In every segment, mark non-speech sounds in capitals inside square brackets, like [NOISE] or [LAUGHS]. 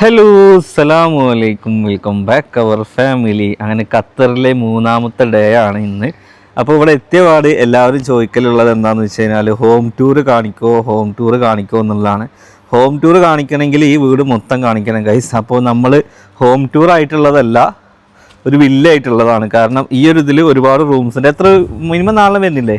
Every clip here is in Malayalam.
ഹലോ അസ്സലാമു അലൈക്കും വെൽക്കം ബാക്ക് അവർ ഫാമിലി അങ്ങനെ ഖത്തറിലെ മൂന്നാമത്തെ ഡേ ആണ് ഇന്ന്. അപ്പോൾ ഇവിടെ എത്തിയ പാട് എല്ലാവരും ചോദിക്കലുള്ളത് എന്താണെന്ന് വെച്ച് കഴിഞ്ഞാൽ ഹോം ടൂർ കാണിക്കോ ഹോം ടൂർ കാണിക്കോ എന്നുള്ളതാണ്. ഹോം ടൂർ കാണിക്കണമെങ്കിൽ ഈ വീട് മൊത്തം കാണിക്കണം ഗൈസ് അപ്പോൾ നമ്മൾ ഹോം ടൂർ ആയിട്ടുള്ളതല്ല ഒരു വില്ല ആയിട്ടുള്ളതാണ്. കാരണം ഈ ഒരു ഇതിൽ ഒരുപാട് റൂംസ് ഉണ്ട്. എത്ര മിനിമം നാളെ വരുന്നില്ലേ?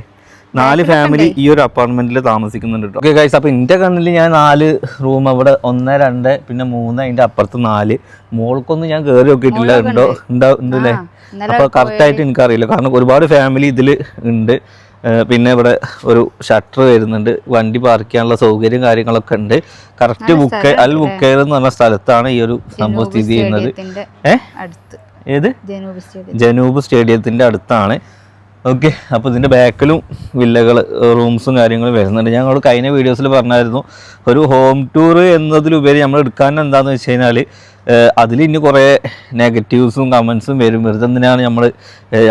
നാല് ഫാമിലി ഈ ഒരു അപ്പാർട്ട്മെന്റിൽ താമസിക്കുന്നുണ്ട് കേട്ടോ ഓക്കെ ഗൈസ് അപ്പോൾ എന്റെ കണ്ണിൽ ഞാൻ നാല് റൂം അവിടെ ഒന്ന് രണ്ട് പിന്നെ മൂന്ന് അതിന്റെ അപ്പുറത്ത് നാല്. മോൾക്കൊന്നും ഞാൻ കയറി നോക്കിയിട്ടില്ല. ഉണ്ടോ? ഉണ്ടോ. ഉണ്ടല്ലേ അപ്പോൾ കറക്റ്റായിട്ട് എനിക്കറിയില്ല. കാരണം ഒരുപാട് ഫാമിലി ഇതിൽ ഉണ്ട്. പിന്നെ ഇവിടെ ഒരു ഷട്ടർ വരുന്നുണ്ട്. വണ്ടി പാർക്ക് ചെയ്യാനുള്ള സൗകര്യം കാര്യങ്ങളൊക്കെ ഉണ്ട്. കറക്റ്റ് ബുക്ക് അൽ ബുക്കേർ എന്ന് പറഞ്ഞ സ്ഥലത്താണ് ഈ ഒരു സംഭവം സ്ഥിതി ചെയ്യുന്നത്. ഏഹ് ഏത്? ജനൂബ് സ്റ്റേഡിയത്തിന്റെ അടുത്താണ്. ഓക്കെ അപ്പോൾ ഇതിന്റെ ബാക്കിലും വില്ലകൾ റൂംസും കാര്യങ്ങളും വരുന്നുണ്ട്. ഞങ്ങൾ കഴിഞ്ഞ വീഡിയോസിൽ പറഞ്ഞായിരുന്നു ഒരു ഹോം ടൂർ എന്നതിലുപരി നമ്മൾ എടുക്കാൻ എന്താണെന്ന് വെച്ച് കഴിഞ്ഞാൽ അതിൽ ഇനി കുറേ നെഗറ്റീവ്സും കമൻസും വരും. വെറുതെ എന്തിനാണ് നമ്മൾ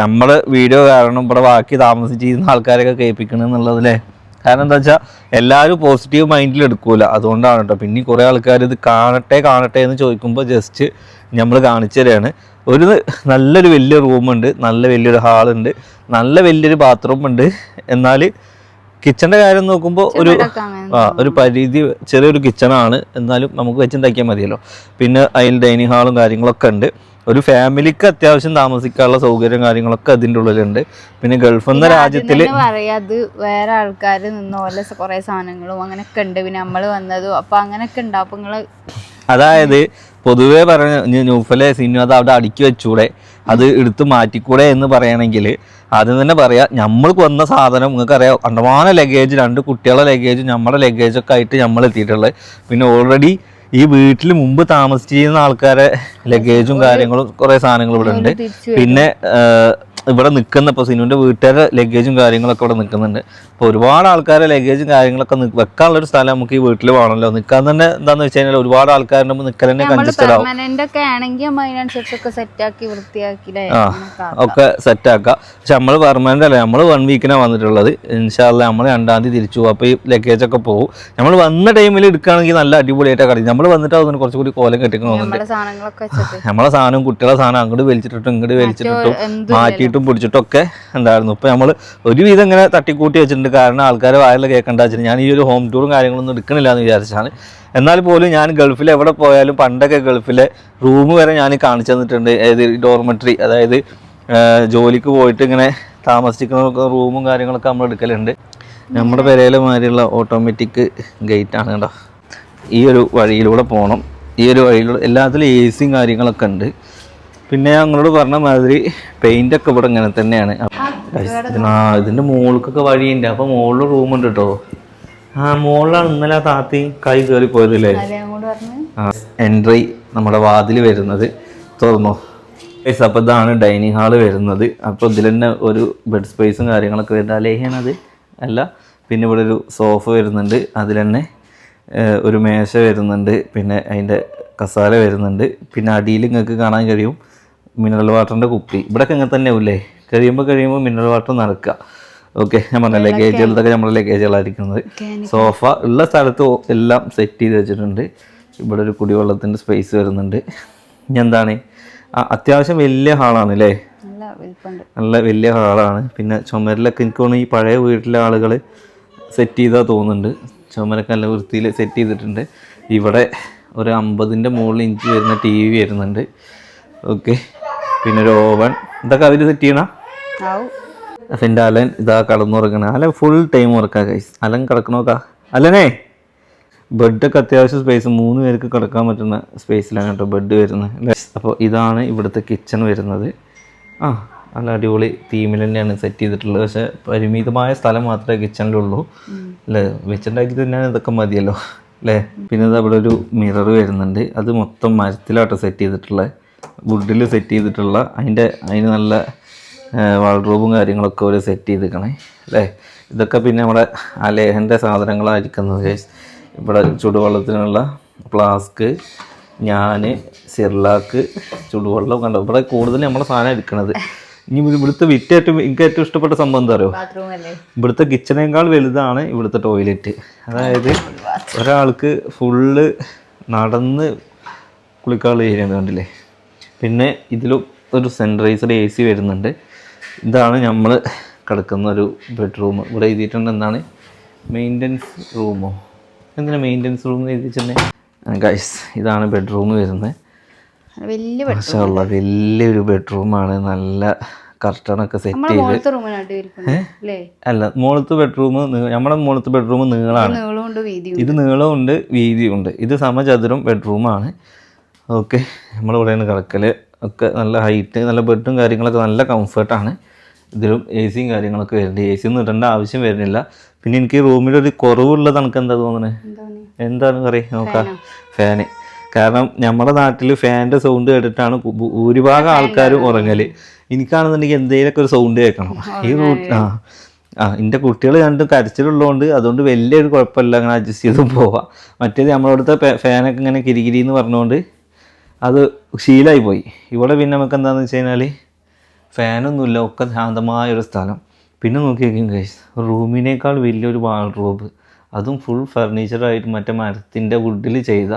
നമ്മുടെ വീഡിയോ കാരണം ഇവിടെ ബാക്കി താമസിച്ചിരുന്ന ആൾക്കാരൊക്കെ കേൾപ്പിക്കണം എന്നുള്ളതല്ലേ കാരണം എന്താ വെച്ചാൽ എല്ലാവരും പോസിറ്റീവ് മൈൻഡിൽ എടുക്കൂല. അതുകൊണ്ടാണ് കേട്ടോ പിന്നെ കുറേ ആൾക്കാർ ഇത് കാണട്ടെ കാണട്ടെ എന്ന് ചോദിക്കുമ്പോൾ ജസ്റ്റ് നമ്മൾ കാണിച്ചു തരികയാണ് ഒരു നല്ലൊരു വലിയ റൂമുണ്ട് നല്ല വലിയൊരു ഹാളുണ്ട് നല്ല വലിയൊരു ബാത്റൂം ഉണ്ട്. എന്നാൽ കിച്ചന്റെ കാര്യം നോക്കുമ്പോൾ ഒരു ആ ഒരു പരിധി ചെറിയൊരു കിച്ചണാണ് എന്നാലും നമുക്ക് വെച്ചുണ്ടാക്കിയാൽ മതിയല്ലോ. പിന്നെ അതിൽ ഡൈനിങ് ഹാളും കാര്യങ്ങളൊക്കെ ഉണ്ട്. ഒരു ഫാമിലിക്ക് അത്യാവശ്യം താമസിക്കാനുള്ള സൗകര്യം കാര്യങ്ങളൊക്കെ അതിന്റെ ഉള്ളിലുണ്ട്. പിന്നെ ഗൾഫ് എന്ന രാജ്യത്തിൽ പറയാ അത് വേറെ ആൾക്കാർ നിന്ന് പോലെ കുറെ സാധനങ്ങളും അങ്ങനെയൊക്കെ ഉണ്ട്. പിന്നെ നമ്മൾ വന്നതും അപ്പൊ അങ്ങനെയൊക്കെ ഉണ്ട്. അപ്പൊ നിങ്ങൾ അതായത് പൊതുവേ പറഞ്ഞ ന്യൂഫലെ നൂഫലെ സിനിമ അത് അവിടെ അടുക്കി വെച്ചൂടെ? അത് എടുത്ത് മാറ്റിക്കൂടെ എന്ന് പറയണമെങ്കിൽ ആദ്യം തന്നെ പറയാം നമ്മൾ വന്ന സാധനം നിങ്ങൾക്കറിയാം കണ്ടമാന ലഗേജ് രണ്ട് കുട്ടികളുടെ ലഗേജും നമ്മുടെ ലഗേജൊക്കെ ആയിട്ട് നമ്മൾ എത്തിയിട്ടുള്ളത് പിന്നെ ഓൾറെഡി ഈ വീട്ടിൽ മുമ്പ് താമസിച്ചിരുന്ന ആൾക്കാരെ ലഗേജും കാര്യങ്ങളും കുറെ സാധനങ്ങളും ഇവിടെ ഉണ്ട്. പിന്നെ ഇവിടെ നിൽക്കുന്ന ഇപ്പോൾ സിനുവിന്റെ വീട്ടുകാരുടെ ലഗേജും കാര്യങ്ങളൊക്കെ ഇവിടെ നിൽക്കുന്നുണ്ട്. അപ്പോൾ ഒരുപാട് ആൾക്കാരെ ലഗേജും കാര്യങ്ങളൊക്കെ വെക്കാനുള്ളൊരു വെക്കാനുള്ള ഒരു സ്ഥലം നമുക്ക് ഈ വീട്ടിൽ വേണമല്ലോ. നിൽക്കാൻ തന്നെ എന്താണെന്ന് വെച്ച് കഴിഞ്ഞാൽ ഒരുപാട് ആൾക്കാരുടെ മുമ്പ് നിൽക്കൽ തന്നെ കൺജസ്റ്റഡ് ആവും. ഒക്കെ സെറ്റ് ആക്കി പക്ഷെ നമ്മൾ പെർമനന്റ് അല്ല നമ്മൾ വൺ വീക്കിനാണ് വന്നിട്ടുള്ളത്. ഇൻഷാല്ല നമ്മൾ രണ്ടാം തീയതി തിരിച്ചു പോകും അപ്പോൾ ഈ ലഗേജ് ഒക്കെ പോകും നമ്മൾ വന്ന ടൈമിൽ എടുക്കുകയാണെങ്കിൽ നല്ല അടിപൊളിയായിട്ട് കളി നമ്മൾ വന്നിട്ട് അതിന് കുറച്ചുകൂടി കോലം കെട്ടിക്കണമെന്നുണ്ട് നമ്മളെ സാധനം കുട്ടികളെ സാധനം അങ്ങോട്ട് വലിച്ചിട്ടിട്ടും ഇങ്ങോട്ട് വലിച്ചിട്ടിട്ടും മാറ്റിയിട്ടും പിടിച്ചിട്ടും ഒക്കെ ഉണ്ടായിരുന്നു ഇപ്പോൾ നമ്മൾ ഒരുവിധം ഇങ്ങനെ തട്ടിക്കൂട്ടി വെച്ചിട്ടുണ്ട്. കാരണം ആൾക്കാരെ വായല കേൾക്കേണ്ട ഞാൻ ഈ ഒരു ഹോം ടൂറും കാര്യങ്ങളൊന്നും എടുക്കണില്ല എന്ന് വിചാരിച്ചാണ് എന്നാൽ പോലും ഞാൻ ഗൾഫിൽ എവിടെ പോയാലും പണ്ടൊക്കെ ഗൾഫിലെ റൂം വരെ ഞാൻ കാണിച്ചു തന്നിട്ടുണ്ട്. ഏത് ഡോർമെട്രി അതായത് ജോലിക്ക് പോയിട്ട് ഇങ്ങനെ താമസിക്കുന്ന റൂമും കാര്യങ്ങളൊക്കെ നമ്മൾ എടുക്കലുണ്ട്. നമ്മുടെ പെരയിലെ മാതിരിയുള്ള ഓട്ടോമാറ്റിക് ഗേറ്റ് ആണ് കേട്ടോ. ഈ ഒരു വഴിയിലൂടെ പോകണം ഈ ഒരു വഴിയിലൂടെ എല്ലാത്തിലും എ സിയും കാര്യങ്ങളൊക്കെ ഉണ്ട്. പിന്നെ ഞങ്ങളോട് പറഞ്ഞ മാതിരി പെയിന്റ് ഒക്കെ ഇവിടെ ഇങ്ങനെ തന്നെയാണ്. ആ ഇതിന്റെ മുകൾക്കൊക്കെ വഴിയുണ്ട്. അപ്പൊ മുകളിൽ റൂമുണ്ട് കേട്ടോ ആ മുകളിലാണ് ഇന്നലെ താത്തി കൈ കയറി പോയതല്ലേ എൻട്രി നമ്മുടെ വാതിൽ വരുന്നത് തുറന്നോ. അപ്പോൾ ഇതാണ് ഡൈനിങ് ഹാൾ വരുന്നത്. അപ്പോൾ ഇതിൽ തന്നെ ഒരു ബെഡ് സ്പേസും കാര്യങ്ങളൊക്കെ വരുന്നത് അലേഹാണത് അല്ല പിന്നെ ഇവിടെ ഒരു സോഫ വരുന്നുണ്ട്. അതിൽ തന്നെ ഒരു മേശ വരുന്നുണ്ട്. പിന്നെ അതിന്റെ കസാല വരുന്നുണ്ട്. പിന്നെ അടിയിൽ നിങ്ങൾക്ക് കാണാൻ കഴിയും. മിനറൽ വാട്ടറിന്റെ കുപ്പി. ഇവിടെയൊക്കെ ഇങ്ങനെ തന്നെ ഇല്ലേ കഴിയുമ്പോൾ കഴിയുമ്പോൾ മിനറൽ വാട്ടർ നടക്കുക. ഓക്കെ ഞാൻ പറഞ്ഞ ലഗേജുകളൊക്കെ നമ്മുടെ ലഗേജുകളായിരിക്കുന്നത് സോഫ ഉള്ള സ്ഥലത്ത് എല്ലാം സെറ്റ് ചെയ്ത് വെച്ചിട്ടുണ്ട്. ഇവിടെ ഒരു കുടിവെള്ളത്തിന്റെ സ്പേസ് വരുന്നുണ്ട്. ഇനി എന്താണ്? ആ, അത്യാവശ്യം വലിയ ഹാളാണ് അല്ലേ നല്ല വലിയ ഹാളാണ് പിന്നെ ചുമരിലൊക്കെ എനിക്ക് തോന്നുന്നു ഈ പഴയ വീട്ടിലെ ആളുകൾ സെറ്റ് ചെയ്താൽ തോന്നുന്നുണ്ട്. ചുമരൊക്കെ നല്ല വൃത്തിയിൽ സെറ്റ് ചെയ്തിട്ടുണ്ട്. ഇവിടെ ഒരു അമ്പതിന്റെ മുകളിൽ ഇഞ്ച് വരുന്ന ടി വി വരുന്നുണ്ട്. ഓക്കെ പിന്നെ ഒരു ഓവൻ ഇതൊക്കെ അതിൽ സെറ്റ് ചെയ്യണ? പിന്നെ അലൻ ഇതാ കടന്നുറങ്ങണ അല്ല ഫുൾ ടൈം ഉറക്കാം കൈസ് അലൻ കിടക്കണോക്കാ? അലനേ! ബെഡൊക്കെ അത്യാവശ്യം സ്പേസ് മൂന്ന് പേർക്ക് കിടക്കാൻ പറ്റുന്ന സ്പേസിലാണ് കേട്ടോ ബെഡ് വരുന്നത്. അപ്പോൾ ഇതാണ് ഇവിടുത്തെ കിച്ചൺ വരുന്നത്. ആ നല്ല അടിപൊളി തീമിൽ തന്നെയാണ് സെറ്റ് ചെയ്തിട്ടുള്ളത്. പക്ഷേ പരിമിതമായ സ്ഥലം മാത്രമേ കിച്ചണിലുള്ളൂ അല്ലേ? വെച്ചുണ്ടാക്കി തന്നെയാണ് ഇതൊക്കെ മതിയല്ലോ. അല്ലേ? പിന്നെ ഇത് അവിടെ ഒരു മിറർ വരുന്നുണ്ട്. അത് മൊത്തം മരത്തിലാട്ടോ സെറ്റ് ചെയ്തിട്ടുള്ളത്. വുഡിൽ സെറ്റ് ചെയ്തിട്ടുള്ള അതിന്റെ അതിന് നല്ല വാൾഡ്രോബും കാര്യങ്ങളൊക്കെ ഒരു സെറ്റ് ചെയ്തിരിക്കണേ. അല്ലേ? ഇതൊക്കെ പിന്നെ നമ്മുടെ അലേഹന്റെ സാധനങ്ങളായിരിക്കുന്നത്. ഇവിടെ ചുടുവെള്ളത്തിനുള്ള ഫ്ലാസ്ക് ഞാൻ സിർലാക്ക് ചുടുവെള്ളം കണ്ടു? ഇവിടെ കൂടുതൽ നമ്മുടെ സാധനം എടുക്കണത്. ഇനി ഇവിടുത്തെ വിറ്റ് ഏറ്റവും എനിക്ക് ഏറ്റവും ഇഷ്ടപ്പെട്ട സംഭവം എന്താ പറയുക ഇവിടുത്തെ കിച്ചണേക്കാൾ വലുതാണ് ഇവിടുത്തെ ടോയ്ലറ്റ് അതായത് ഒരാൾക്ക് ഫുള്ള് നടന്ന് കുളിക്കാനുള്ള ഏരിയ കണ്ടില്ലേ? പിന്നെ ഇതിലും ഒരു സെൻട്രൈസഡ് എ സി വരുന്നുണ്ട്. ഇതാണ് നമ്മൾ കിടക്കുന്ന ഒരു ബെഡ്റൂം ഇവിടെ എഴുതിയിട്ടുണ്ട് എന്താണ്? മെയിന്റനൻസ് റൂമോ എന്തിനാ മെയിന്റനൻസ് റൂം എന്ന് എഴുതിച്ചിട്ടുണ്ടെങ്കിൽ ഗൈസ് ഇതാണ് ബെഡ്റൂം വരുന്നത് വലിയ മാഷാള്ള വലിയൊരു ബെഡ്റൂമാണ് നല്ല കർട്ടണൊക്കെ സെറ്റ് ചെയ്ത്. അല്ലേ? മുകളത്ത് ബെഡ്റൂം നമ്മുടെ മുകളത്ത് ബെഡ്റൂം നീളാണ്. ഇത് നീളമുണ്ട് വീതിയുണ്ട്. ഇത് സമചതുരം ബെഡ്റൂമാണ് ഓക്കെ നമ്മളിവിടെയാണ് കിടക്കൽ ഒക്കെ നല്ല ഹൈറ്റ് നല്ല ബെഡും കാര്യങ്ങളൊക്കെ നല്ല കംഫർട്ടാണ് ഇതിലും എ സിയും കാര്യങ്ങളൊക്കെ വരുന്നുണ്ട്. എ സി ഒന്നും ഇടേണ്ട ആവശ്യം വരുന്നില്ല. പിന്നെ എനിക്ക് റൂമിലൊരു കുറവുള്ളത് എനിക്ക് എന്താ തോന്നുന്നത് എന്താണ് പറയുക നോക്കാം. ഫാന്? കാരണം നമ്മുടെ നാട്ടിൽ ഫാനിന്റെ സൗണ്ട് കേട്ടിട്ടാണ് ഭൂരിഭാഗം ആൾക്കാരും ഉറങ്ങൽ. എനിക്കാണെന്നുണ്ടെങ്കിൽ എന്തെങ്കിലുമൊക്കെ ഒരു സൗണ്ട് കേൾക്കണം. ഈ റൂട്ട് ആ. ആ എന്റെ കുട്ടികൾ രണ്ടും കരച്ചിലുള്ളതുകൊണ്ട് അതുകൊണ്ട് വലിയൊരു കുഴപ്പമില്ല. അങ്ങനെ അഡ്ജസ്റ്റ് ചെയ്ത് പോവാം. മറ്റേത് നമ്മളവിടുത്തെ ഫാനൊക്കെ ഇങ്ങനെ കിരികിരി എന്ന് പറഞ്ഞുകൊണ്ട് അത് ശീലമായി പോയി. ഇവിടെ പിന്നെ നമുക്ക് എന്താണെന്ന് വെച്ച് കഴിഞ്ഞാൽ ഫാനൊന്നുമില്ല ഒക്കെ ശാന്തമായൊരു സ്ഥലം. പിന്നെ നോക്കി നോക്കിയും കഴിച്ച് റൂമിനേക്കാൾ വലിയൊരു വാൾറൂബ് അതും ഫുൾ ഫർണിച്ചറായിട്ട് മറ്റേ മരത്തിന്റെ വുഡിൽ ചെയ്ത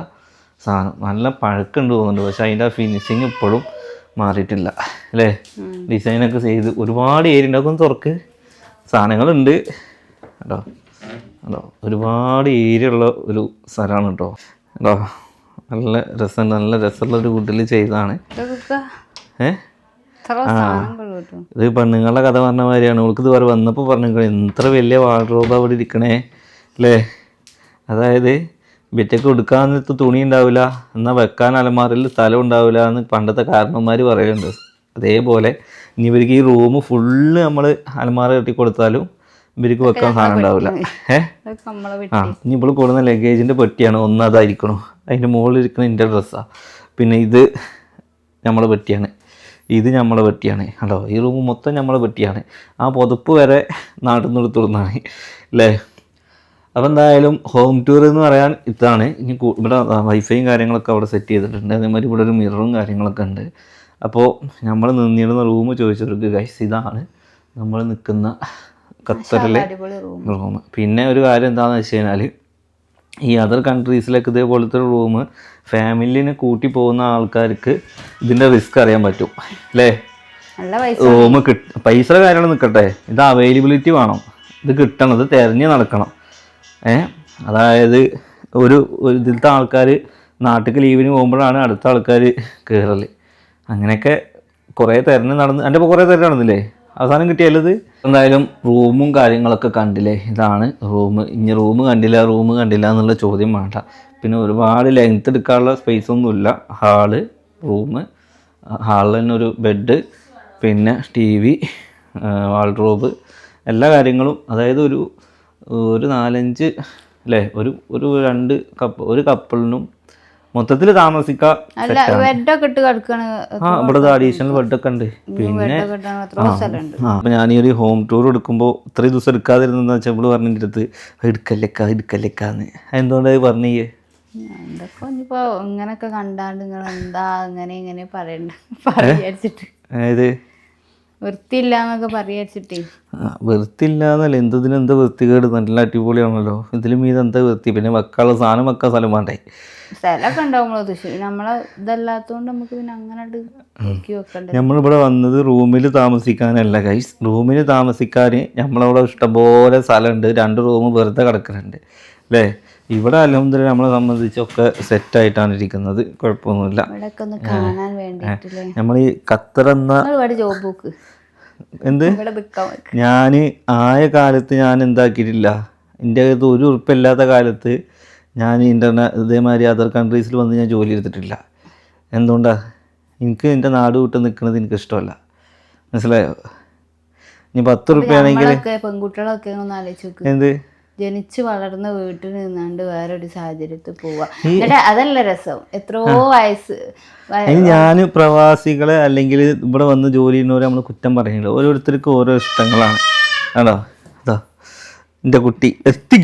സാധനം. നല്ല പഴക്കമുണ്ട് തോന്നുന്നുണ്ട് പക്ഷേ അതിന്റെ ആ ഫിനിഷിങ് ഇപ്പോഴും മാറിയിട്ടില്ല. അല്ലേ? ഡിസൈനൊക്കെ ചെയ്ത് ഒരുപാട് ഏരിയ ഉണ്ടാക്കും തുറക്ക്. സാധനങ്ങളുണ്ട്. കേട്ടോ കേട്ടോ ഒരുപാട് ഏരിയ ഉള്ള ഒരു സ്ഥലമാണ് കേട്ടോ. കേട്ടോ നല്ല രസം നല്ല രസമുള്ള ഒരു കൂട്ടിൽ ചെയ്തതാണ്. ഏഹ് ഇത് പെണ്ണുങ്ങളുടെ കഥ പറഞ്ഞ മാതിരിയാണ്. അവൾക്ക് ഇതുവരെ വന്നപ്പോൾ പറഞ്ഞു എത്ര വലിയ വാർഡ്രോബ് അവിടെ ഇരിക്കണേ അല്ലേ? അതായത് ബിറ്റക്ക് നേരത്ത് തുണി ഉണ്ടാവില്ല എന്നാൽ വെക്കാൻ അലമാറിൽ സ്ഥലം ഉണ്ടാവില്ല എന്ന് പണ്ടത്തെ കാരണന്മാർ പറയുന്നുണ്ട് അതേപോലെ ഇനി ഇവർക്ക് ഈ റൂം ഫുള്ള് നമ്മൾ അലമാറ കെട്ടി കൊടുത്താലും ഇവർക്ക് വെക്കാൻ സാധനം ഉണ്ടാവില്ല. ഏഹ് ആ ഇനി ഇപ്പോൾ കൂടുന്ന ലഗേജിന്റെ പെട്ടിയാണ് ഒന്ന് അതായിരിക്കണം. അതിന്റെ മുകളിൽ ഇരിക്കുന്ന എന്റെ ഡ്രസ്സാണ് പിന്നെ ഇത് നമ്മളെ പെട്ടിയാണ്. ഇത് നമ്മളെ പെട്ടിയാണ്. കണ്ടോ? ഈ റൂം മൊത്തം നമ്മളെ പെട്ടിയാണ്. ആ പുതപ്പ് വരെ നാട്ടിൽ നിന്ന് എടുത്തുകൊടുന്നാണ് അല്ലേ അപ്പോൾ എന്തായാലും ഹോം ടൂർ എന്ന് പറയാൻ ഇതാണ്. ഇനി ഇവിടെ വൈഫൈയും കാര്യങ്ങളൊക്കെ അവിടെ സെറ്റ് ചെയ്തിട്ടുണ്ട്. അതേമാതിരി ഇവിടെ ഒരു മിററും കാര്യങ്ങളൊക്കെ ഉണ്ട്. അപ്പോൾ നമ്മൾ നിന്നിരുന്ന റൂം ചോദിച്ചവർക്ക് ഗൈസ് ഇതാണ് നമ്മൾ നിൽക്കുന്ന ഖത്തറിലെ റൂം പിന്നെ ഒരു കാര്യം എന്താണെന്ന് വെച്ച് കഴിഞ്ഞാൽ ഈ അതർ കൺട്രീസിലൊക്കെ ഇതേപോലത്തെ ഒരു റൂം ഫാമിലിനെ കൂട്ടി പോകുന്ന ആൾക്കാർക്ക് ഇതിന്റെ റിസ്ക് അറിയാൻ പറ്റും. അല്ലേ? റൂം കിട്ട പൈസ കാര്യങ്ങൾ നിൽക്കട്ടെ ഇത് അവൈലബിലിറ്റി വേണം. ഇത് കിട്ടണം. ഇത് തിരഞ്ഞ് നടക്കണം. ഏ? അതായത് ഒരു ഇതിലത്തെ ആൾക്കാർ നാട്ടിൽ ലീവിന് പോകുമ്പോഴാണ് അടുത്ത ആൾക്കാർ കയറൽ അങ്ങനെയൊക്കെ കുറേ തിരഞ്ഞ് നടന്ന് എന്റെ ഇപ്പോൾ കുറേ തിരഞ്ഞ് നടന്നില്ലേ? അവസാനം കിട്ടിയാലത് എന്തായാലും റൂമും കാര്യങ്ങളൊക്കെ കണ്ടില്ലേ? ഇതാണ് റൂം. ഇനി റൂം കണ്ടില്ല റൂം കണ്ടില്ല എന്നുള്ള ചോദ്യം വേണ്ട. പിന്നെ ഒരുപാട് ലെങ്ത് എടുക്കാനുള്ള സ്പേസ് ഒന്നുമില്ല ഹാൾ റൂം ഹാളിൽ തന്നെ ഒരു ബെഡ് പിന്നെ ടി വി വാൾഡ്രോബ് എല്ലാ കാര്യങ്ങളും. അതായത് ഒരു ഒരു നാലഞ്ച് അല്ലേ? ഒരു ഒരു രണ്ട് കപ്പ് ഒരു കപ്പിളിനും മൊത്തത്തിൽ താമസിക്കാം ആ ഇവിടെ അഡീഷണൽ ബെഡൊക്കെ ഉണ്ട്. പിന്നെ അപ്പം ഞാൻ ഈ ഒരു ഹോം ടൂർ എടുക്കുമ്പോൾ ഇത്രയും ദിവസം എടുക്കാതിരുന്നെന്ന് വെച്ചാൽ നമ്മൾ പറഞ്ഞിന്റെ അടുത്ത് എടുക്കല്ലേക്കാ എടുക്കല്ലേക്കാന്ന്. എന്തുകൊണ്ടായി പറഞ്ഞേ എന്തൊക്കെ ഇനിയിപ്പോ ഇങ്ങനൊക്കെ കണ്ടാണ്ട് നിങ്ങൾ എന്താ അങ്ങനെ ഇങ്ങനെ പറയണ്ട. [LAUGHS] പറയാച്ചിട്ട് അതായത് വൃത്തിയില്ല എന്നൊക്കെ പറയാച്ചിട്ടേ ആ, വൃത്തിയില്ലാന്നല്ല എന്തതിനും എന്താ വൃത്തികേട്? നല്ല അടിപൊളിയാണല്ലോ. ഇതിലും ഇത് എന്താ വൃത്തി? പിന്നെ വെക്കാനുള്ള സാധനം വെക്കാൻ സ്ഥലം വേണ്ടേ? സ്ഥലമൊക്കെ ഉണ്ടാവുമ്പോൾ നമ്മളെ ഇതല്ലാത്തതുകൊണ്ട് നമുക്ക് പിന്നെ അങ്ങനെ നമ്മളിവിടെ വന്നത് റൂമിൽ താമസിക്കാനല്ല ഗൈസ് റൂമിൽ താമസിക്കാൻ നമ്മളവിടെ ഇഷ്ടംപോലെ സ്ഥലമുണ്ട് രണ്ട് റൂം വെറുതെ കിടക്കുന്നുണ്ട് അല്ലേ ഇവിടെ അലഹമ്മദില്ല നമ്മളെ സംബന്ധിച്ചൊക്കെ സെറ്റായിട്ടാണ് ഇരിക്കുന്നത്. കുഴപ്പമൊന്നുമില്ല. നമ്മൾ ഈ ഖത്തർ എന്ന എന്ത്? ഞാൻ ആയ കാലത്ത് ഞാൻ എന്താക്കിയിട്ടില്ല എന്റെ അകത്ത് ഒരു ഉറപ്പില്ലാത്ത കാലത്ത് ഞാൻ ഇന്റർനാ ഇതേമാതിരി അതർ കൺട്രീസിൽ വന്ന് ഞാൻ ജോലി എടുത്തിട്ടില്ല. എന്തുകൊണ്ടാണ് എനിക്ക് എന്റെ നാട് വിട്ട് നിൽക്കുന്നത് എനിക്ക് ഇഷ്ടമല്ല. മനസ്സിലായോ? ഇനി പത്ത് റുപ്യ ആണെങ്കിൽ പെൺകുട്ടികളൊക്കെ ഒന്ന് ആലോചിച്ച് എന്ത്? ജനിച്ചു വളർന്ന വീട്ടിൽ നിന്നാണ്ട് വേറൊരു സാഹചര്യത്തിൽ പോവാ. എന്നിട്ട് അതല്ല രസം. എത്രയോ വയസ്സ് ഞാൻ പ്രവാസികളെ അല്ലെങ്കിൽ ഇവിടെ വന്ന് ജോലി ചെയ്യുന്നവരെ നമ്മൾ കുറ്റം പറയുന്നില്ല ഓരോരുത്തർക്കും ഓരോ ഇഷ്ടങ്ങളാണ്. ആണോ? അതാ എന്റെ കുട്ടി. എത്തി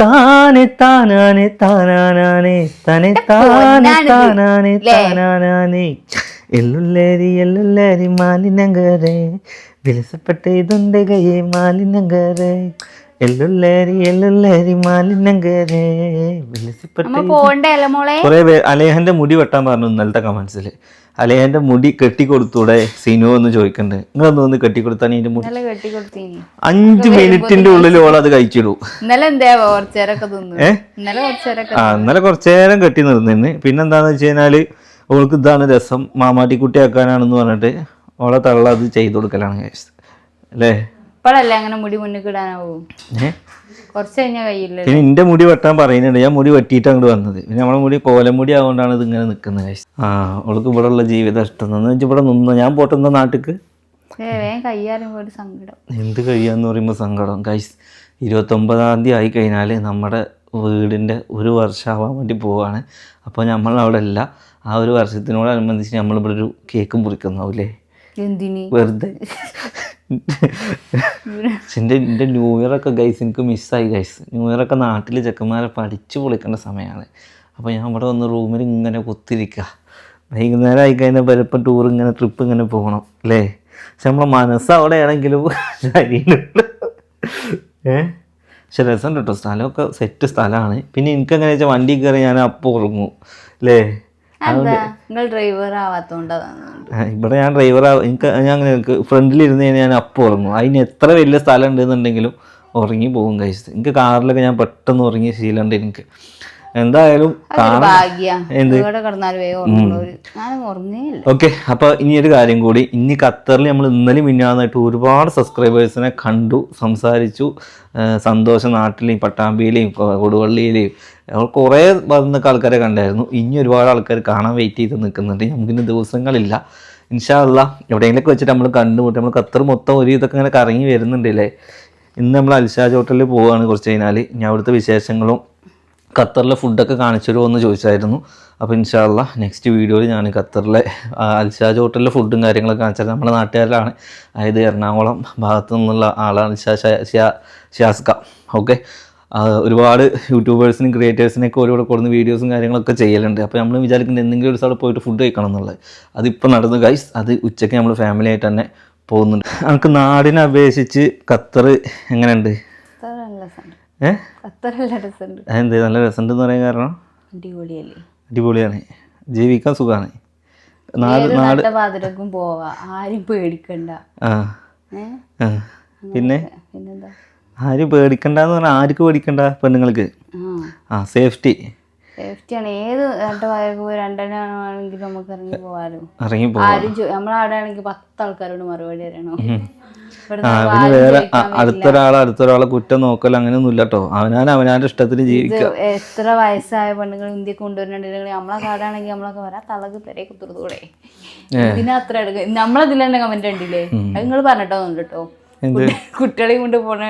താനെ താനാനെ താനാനാനെ തനെ താനെ താനാനെ താനാനാനെ. എല്ലുള്ളേരി എല്ലുള്ളേരി മാലിനങ്കരെ വിലസപ്പെട്ട ഇതുണ്ട് കയ്യെ മാലിനങ്കരെ മാലിനങ്കരേ കുറെ അലേഹന്റെ മുടി വെട്ടാൻ പറഞ്ഞു ഇന്നലത്തെ കമൻസിൽ. അലേഹന്റെ മുടി കെട്ടിക്കൊടുത്തൂടെ സിനു എന്ന് ചോദിക്കണ്ട്. നിങ്ങളൊന്ന് ഒന്ന് കെട്ടിക്കൊടുത്താൽ ഇതിന്റെ മുടി? ഇന്നലെ കെട്ടി കൊടുത്തീനി അഞ്ച് മിനിറ്റിന്റെ ഉള്ളിൽ ഓൾ അത് കഴിച്ചിടൂ. ഇന്നലെ ആ ഇന്നലെ കുറച്ചേരം കെട്ടി നിർന്നിന് പിന്നെന്താന്ന് വെച്ച് കഴിഞ്ഞാൽ ഓൾക്ക് ഇതാണ് രസം. മാമാട്ടിക്കുട്ടി ആക്കാനാണെന്ന് പറഞ്ഞിട്ട് ഓളെ തള്ള അത് ചെയ്തു കൊടുക്കലാണ്. guys. അല്ലേ? ഇപ്പഴല്ലേ അങ്ങനെ മുടി മുന്നിൽ ഇടാനാവൂ കുറച്ച് കഴിഞ്ഞാൽ കയ്യില്ല പിന്നെ എന്റെ മുടി വെട്ടാൻ പറയുന്നുണ്ട്. ഞാൻ മുടി വെട്ടിയിട്ട് അങ്ങോട്ട് വന്നത്. പിന്നെ നമ്മളെ മുടി കോലമുടി ആയതുകൊണ്ടാണ് ഇത് ഇങ്ങനെ നിൽക്കുന്നത്. ആ അവൾക്ക് ഇവിടെ ഉള്ള ജീവിതം ഇഷ്ടം. എന്ന് വെച്ചാൽ ഇവിടെ നിന്ന് ഞാൻ പോട്ടുന്ന നാട്ടിക്ക്? സങ്കടം. എന്ത് കഴിയാന്ന് പറയുമ്പോൾ സങ്കടം. ഗൈസ് ഇരുപത്തൊമ്പതാം തീയതി ആയി കഴിഞ്ഞാൽ നമ്മുടെ വീടിന്റെ ഒരു വർഷമാവാൻ വേണ്ടി പോവാണ്. അപ്പോൾ നമ്മൾ അവിടെ അല്ല ആ ഒരു വർഷത്തിനോടനുബന്ധിച്ച് നമ്മളിവിടെ ഒരു കേക്കും പൊറിക്കുന്നാവൂലേ വെറുതെ ന്യൂ ഇയർ ഒക്കെ ഗൈസ് എനിക്ക് മിസ്സായി ഗൈസ് ന്യൂ ഇയർ ഒക്കെ നാട്ടിൽ ചെക്കന്മാരെ പഠിച്ചു പൊളിക്കേണ്ട സമയമാണ് അപ്പോൾ ഞാൻ ഇവിടെ വന്ന് റൂമിൽ ഇങ്ങനെ കുത്തിരിക്കുക വൈകുന്നേരം ആയി കഴിഞ്ഞാൽ ടൂർ ഇങ്ങനെ ട്രിപ്പ് ഇങ്ങനെ പോകണം അല്ലേ പക്ഷെ നമ്മളെ മനസ്സ് അവിടെ ആണെങ്കിലും ശരീരം ഏ പക്ഷെ രസം കേട്ടോ സ്ഥലമൊക്കെ സെറ്റ് സ്ഥലമാണ് പിന്നെ എനിക്ക് എങ്ങനെ വെച്ചാൽ വണ്ടി കയറി ഞാൻ അപ്പോൾ ഉറങ്ങും അല്ലേ ഡ്രൈവർ ഇവിടെ ഞാൻ ഡ്രൈവർ എനിക്ക് ഞാൻ അങ്ങനെ ഫ്രണ്ടിലിരുന്ന് കഴിഞ്ഞാൽ ഞാൻ അപ്പം ഉറങ്ങും. അതിന് എത്ര വലിയ സ്ഥലം ഉണ്ടെന്നുണ്ടെങ്കിലും ഉറങ്ങി പോകും കഴിച്ചത് എനിക്ക് കാറിലൊക്കെ ഞാൻ പെട്ടെന്ന് ഉറങ്ങിയ ശീലമുണ്ട് എനിക്ക്. എന്തായാലും ഓക്കെ അപ്പൊ ഇനി ഒരു കാര്യം കൂടി. ഇനി ഖത്തറിൽ നമ്മൾ ഇന്നലെ മിന്നാന്നായിട്ട് ഒരുപാട് സബ്സ്ക്രൈബേഴ്സിനെ കണ്ടു സംസാരിച്ചു. സന്തോഷം നാട്ടിലെയും പട്ടാമ്പിയിലെയും കൊടുവള്ളിയിലെയും. കുറേ വന്നൊക്കെ ആൾക്കാരെ കണ്ടായിരുന്നു. ഇനി ഒരുപാട് ആൾക്കാർ കാണാൻ വെയിറ്റ് ചെയ്ത് നിൽക്കുന്നുണ്ട്. നമുക്കിന്ന് ദിവസങ്ങളില്ല. ഇൻഷാല്ല എവിടെയെങ്കിലൊക്കെ വെച്ചിട്ട് നമ്മൾ കണ്ടുമുട്ടി. നമ്മൾ ഖത്തർ മൊത്തം ഒരു ഇതൊക്കെ ഇങ്ങനെ കറങ്ങി വരുന്നുണ്ടല്ലേ ഇന്ന് നമ്മൾ അൽഷാജ് ഹോട്ടലിൽ പോവുകയാണ് കുറച്ച് കഴിഞ്ഞാൽ ഞാൻ അവിടുത്തെ വിശേഷങ്ങളും ഖത്തറിലെ ഫുഡൊക്കെ കാണിച്ചു എന്ന് ചോദിച്ചായിരുന്നു. അപ്പോൾ ഇൻഷാല്ല നെക്സ്റ്റ് വീഡിയോയിൽ ഞാൻ ഖത്തറിലെ അൽഷാജ് ഹോട്ടലിലെ ഫുഡും കാര്യങ്ങളൊക്കെ കാണിച്ചാൽ നമ്മുടെ നാട്ടുകാരിലാണ് അതായത് എറണാകുളം ഭാഗത്തു നിന്നുള്ള ആളാണ് ഷാ ഷാസ്ക. ഓക്കെ ഒരുപാട് യൂട്യൂബേഴ്സിനും ക്രിയേറ്റേഴ്സിനൊക്കെ ഒരുപാട് കൊടുക്കുന്ന വീഡിയോസും കാര്യങ്ങളൊക്കെ ചെയ്യലുണ്ട്. അപ്പോൾ നമ്മൾ വിചാരിക്കുന്നത് എന്തെങ്കിലും ഒരു സ്ഥലം പോയിട്ട് ഫുഡ് കഴിക്കണം എന്നുള്ളത്. അതിപ്പോൾ നടന്നു ഗൈസ് അത് ഉച്ചയ്ക്ക് നമ്മൾ ഫാമിലി ആയിട്ട് തന്നെ പോകുന്നുണ്ട്. നമുക്ക് നാടിനെ അപേക്ഷിച്ച് ഖത്തർ എങ്ങനെയുണ്ട്? അത്ര നല്ല രസമുണ്ട്. എന്ന് പറയാൻ കാരണം? അടിപൊളിയല്ലേ? അടിപൊളിയാണ്. ജീവിക്കാൻ സുഖമാണ്. നാട് നട്ടപാതിരക്കും പോവാ. ആരും പേടിക്കണ്ട. പിന്നെ? ആരും പേടിക്കണ്ടെന്ന് പറഞ്ഞാൽ ആർക്ക് പേടിക്കണ്ട പെണ്ണുങ്ങൾക്ക്? ആ. സേഫ്റ്റി സേഫ്റ്റിയാണ് ഏത് നട്ടപാതിരക്ക് പോയി രണ്ടെണ്ണമാണെങ്കിലും നമുക്ക് ഇറങ്ങി പോവാലോ ഇറങ്ങിപ്പോ ആരും നമ്മളവിടെ ആണെങ്കിൽ പത്ത് ആൾക്കാരോട് മറുപടി ആരും പിന്നെ വേറെ അടുത്തൊരാളെ അടുത്തൊരാളെ കുറ്റം നോക്കൽ അങ്ങനെയൊന്നും ഇല്ല കേട്ടോ അവനാൻ അവനാന്റെ ഇഷ്ടത്തിന് ജീവിക്കുക എത്ര വയസ്സായ പെണ്ണുങ്ങൾ ഇന്ത്യ കൊണ്ടുവരുന്നുണ്ടെങ്കിൽ നമ്മളെ കാടാണെങ്കിൽ നമ്മളൊക്കെ വരാ തലക്ക് പെരെ കുത്തുറത്തൂടെ ഇതിനത്ര നമ്മളതിൽ കമന്റ് ഉണ്ടില്ലേ അത് നിങ്ങൾ പറഞ്ഞിട്ടോ കേട്ടോ കുട്ടികളെയും കൊണ്ട് പോണ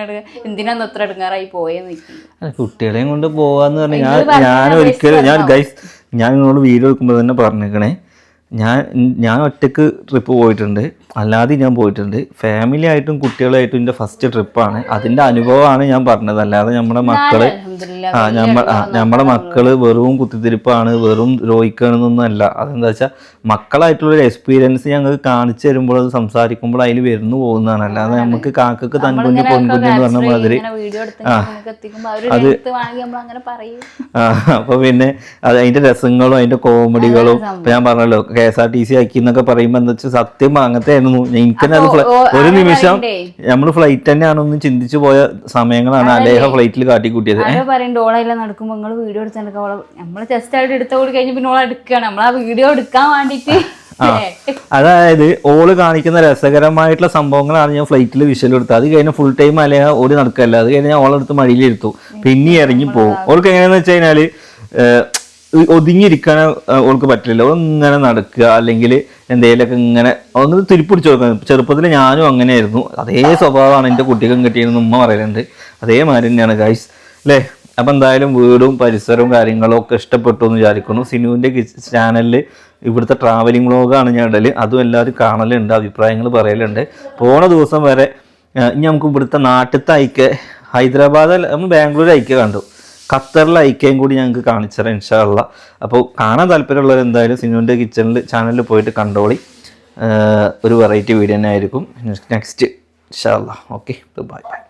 എന്തിനാന്ന് അത്ര എടുങ്ങാറായി പോയെന്ന് അല്ല, കുട്ടികളെയും കൊണ്ട് പോവാന്ന് പറഞ്ഞാൽ ഞാൻ ഞാൻ ഒരിക്കലും ഞാൻ ഗൈസ് ഞാൻ നിങ്ങളോട് വീഡിയോ എടുക്കുമ്പോൾ തന്നെ പറഞ്ഞേക്കണേ. ഞാൻ ഞാൻ ഒറ്റയ്ക്ക് ട്രിപ്പ് പോയിട്ടുണ്ട്. അല്ലാതെ ഞാൻ പോയിട്ടുണ്ട്. ഫാമിലി ആയിട്ടും കുട്ടികളായിട്ടും എന്റെ ഫസ്റ്റ് ട്രിപ്പാണ് അതിന്റെ അനുഭവമാണ് ഞാൻ പറഞ്ഞത്. അല്ലാതെ നമ്മുടെ മക്കൾ ആ നമ്മ നമ്മുടെ മക്കൾ വെറും കുത്തിത്തിരിപ്പാണ് വെറും രോഹിക്കണമെന്നൊന്നും അല്ല അതെന്താ വെച്ചാൽ മക്കളായിട്ടുള്ള ഒരു എക്സ്പീരിയൻസ് ഞങ്ങൾക്ക് കാണിച്ചു തരുമ്പോൾ അത് സംസാരിക്കുമ്പോൾ അതിൽ വരുന്നു പോകുന്നതാണ്. അല്ലാതെ നമുക്ക് കാക്കക്ക് തൻകുഞ്ഞ് പൊൻകുഞ്ഞ് എന്ന് പറഞ്ഞ മാതിരി ആ അത് ആ അപ്പൊ പിന്നെ അത് അതിന്റെ രസങ്ങളും അതിന്റെ കോമഡികളും ഇപ്പൊ ഞാൻ പറഞ്ഞല്ലോ K S R T C ആക്കി എന്നൊക്കെ പറയുമ്പോ എന്താ വെച്ചാൽ സത്യം അങ്ങനത്തെ ആയിരുന്നു. എനിക്ക് തന്നെ അത് ഒരു നിമിഷം നമ്മൾ നമ്മൾ ഫ്ലൈറ്റ് തന്നെയാണെന്ന് ചിന്തിച്ചു പോയ സമയങ്ങളാണ് അലേഹ ഫ്ലൈറ്റിൽ കാട്ടിക്കൂട്ടിയത്. കൂട്ടിയത് പറയുന്നുണ്ട് ഓളെല്ലാം നടക്കുമ്പോ നിങ്ങൾ വീഡിയോ എടുത്തെടുക്കുക നമ്മൾ ജസ്റ്റ് ആയിട്ട് എടുത്ത കൂടി കഴിഞ്ഞ് പിന്നെ ഓളെ എടുക്കുകയാണ് നമ്മൾ ആ വീഡിയോ എടുക്കാൻ വേണ്ടിട്ട്. അതായത് ഓൾ കാണിക്കുന്ന രസകരമായിട്ടുള്ള സംഭവങ്ങളാണ് ഞാൻ ഫ്ലൈറ്റിൽ വിഷ്വൽ എടുത്തത്. അത് കഴിഞ്ഞാൽ ഫുൾ ടൈം അലേഹ ഓടി നടക്കല്ല. അത് കഴിഞ്ഞ് ഞാൻ ഓളെടുത്ത് മഴയിലെടുത്തു പിന്നെ ഇറങ്ങി പോകും ഓൾക്ക് എങ്ങനെയാന്ന് വെച്ച് കഴിഞ്ഞാൽ ഒതുങ്ങിയിരിക്കാൻ ഓൾക്ക് പറ്റില്ല ഇങ്ങനെ നടക്കുക അല്ലെങ്കിൽ എന്തെങ്കിലുമൊക്കെ ഇങ്ങനെ ഒന്ന് തിരിപ്പിടിച്ച് കൊടുക്കാൻ ചെറുപ്പത്തിൽ ഞാനും അങ്ങനെയായിരുന്നു. അതേ സ്വഭാവമാണ് എന്റെ കുട്ടികൾക്കും കിട്ടിയതെന്ന് ഉമ്മ പറയലുണ്ട് അതേമാതിരി തന്നെയാണ് ഗൈസ് അല്ലേ? അപ്പം എന്തായാലും വീടും പരിസരവും കാര്യങ്ങളും ഒക്കെ ഇഷ്ടപ്പെട്ടു എന്ന് വിചാരിക്കുന്നു. സിനുവിന്റെ ചാനലിൽ ഇവിടുത്തെ ട്രാവലിംഗ് വ്ളോഗാണ് ഞാൻ ഇടൽ അതും എല്ലാവരും കാണലുണ്ട് അഭിപ്രായങ്ങൾ പറയലുണ്ട്. പോണ ദിവസം വരെ ഇനി നമുക്ക് ഇവിടുത്തെ നാട്ടിലത്തെ ഐക്യ ഹൈദരാബാദ് നമ്മൾ ബാംഗ്ലൂർ ഐക്യ കണ്ടു. ഖത്തറിലെ ഐക്യം കൂടി ഞങ്ങൾക്ക് കാണിച്ചുതരാം ഇൻഷാള്ള അപ്പോൾ കാണാൻ താല്പര്യമുള്ളവർ എന്തായാലും സിനുവിന്റെ കിച്ചണിൽ ചാനലിൽ പോയിട്ട് കണ്ടോളി. ഒരു വെറൈറ്റി വീഡിയോ തന്നെ ആയിരിക്കും. നെക്സ്റ്റ് ഇൻഷാള്ള ഓക്കെ ബൈ ബൈ